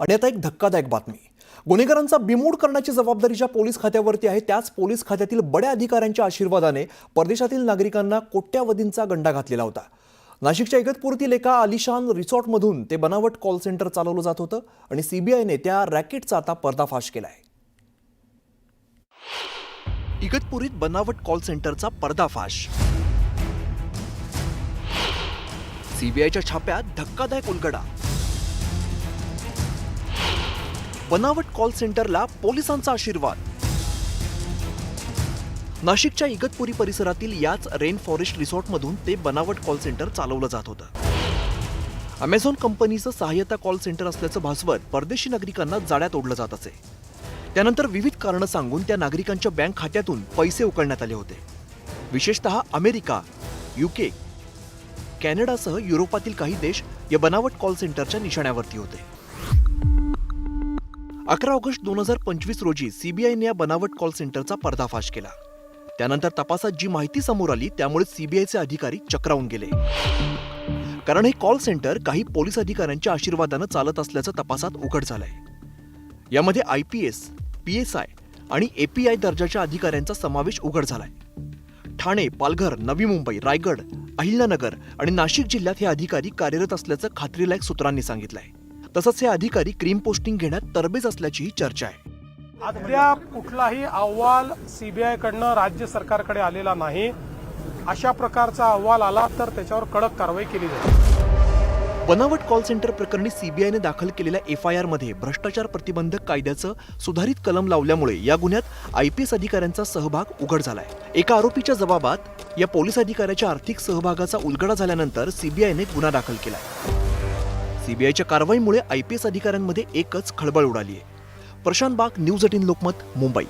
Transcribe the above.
आणि आता एक धक्कादायक बातमी. गुन्हेगारांचा बिमोड करण्याची जबाबदारी ज्या पोलीस खात्यावरती आहे त्याच पोलीस खात्यातील बड्या अधिकाऱ्यांच्या आशीर्वादाने परदेशातील नागरिकांना कोट्यावधींचा गंडा घातलेला होता. नाशिकच्या इगतपुरतील एका आलिशान रिसॉर्टमधून ते बनावट कॉल सेंटर चालवलं जात होतं आणि सीबीआयने त्या रॅकेटचा आता पर्दाफाश केला आहे इगतपुरीत बनावट कॉल सेंटरचा पर्दाफाश. सीबीआयच्या छाप्यात धक्कादायक उलगडा. बनावट कॉल सेंटरला पोलिसांचा आशीर्वाद. नाशिकच्या इगतपुरी परिसरातील याच रेन फॉरेस्ट रिसॉर्टमधून ते बनावट कॉल सेंटर चालवलं जात होतं. अमेझॉन कंपनीचं सहाय्यता कॉल सेंटर असल्याचं भासवत परदेशी नागरिकांना जाळ्यात ओढलं जात असे. त्यानंतर विविध कारणं सांगून त्या नागरिकांच्या बँक खात्यातून पैसे उकळण्यात आले होते. विशेषतः अमेरिका युके कॅनडासह युरोपातील काही देश या बनावट कॉल सेंटरच्या निशाण्यावरती होते. अकरा ऑगस्ट दोन हजार पंचवीस रोजी सीबीआयने या बनावट कॉल सेंटरचा पर्दाफाश केला. त्यानंतर तपासात जी माहिती समोर आली त्यामुळे सीबीआयचे अधिकारी चक्रावून गेले. कारण हे कॉल सेंटर काही पोलीस अधिकाऱ्यांच्या आशीर्वादानं चालत असल्याचं तपासात उघड झालंय. यामध्ये I P S P S I आणि एपीआय दर्जाच्या अधिकाऱ्यांचा समावेश उघड झालाय. ठाणे पालघर नवी मुंबई रायगड अहिल्यानगर आणि नाशिक जिल्ह्यात हे अधिकारी कार्यरत असल्याचं खात्रीलायक सूत्रांनी सांगितलंय. तसंच हे अधिकारी क्रीम पोस्टिंग घेण्यात तरबेज असल्याचीही चर्चा आहे. अद्याप कुठलाही अहवाल सीबीआय कडनं राज्य सरकारकडे आलेला नाही. अशा प्रकारचा अहवाल आला तर त्याच्यावर कडक कारवाई केली जाईल. बनावट कॉल सेंटर प्रकरणी सीबीआयने दाखल केलेल्या एफ आय आरमध्ये भ्रष्टाचार प्रतिबंधक कायद्याचं सुधारित कलम लावल्यामुळे या गुन्ह्यात आय पी एस अधिकाऱ्यांचा सहभाग उघड झालाय. एका आरोपीच्या जबाबात या पोलीस अधिकाऱ्याच्या आर्थिक सहभागाचा उलगडा झाल्यानंतर सीबीआयने गुन्हा दाखल केलाय. सीबीआयच्या कारवाईमुळे आय पी एस अधिकाऱ्यांमध्ये एकच खळबळ उडाली आहे. प्रशांत बाग न्यूज एटीन लोकमत मुंबई.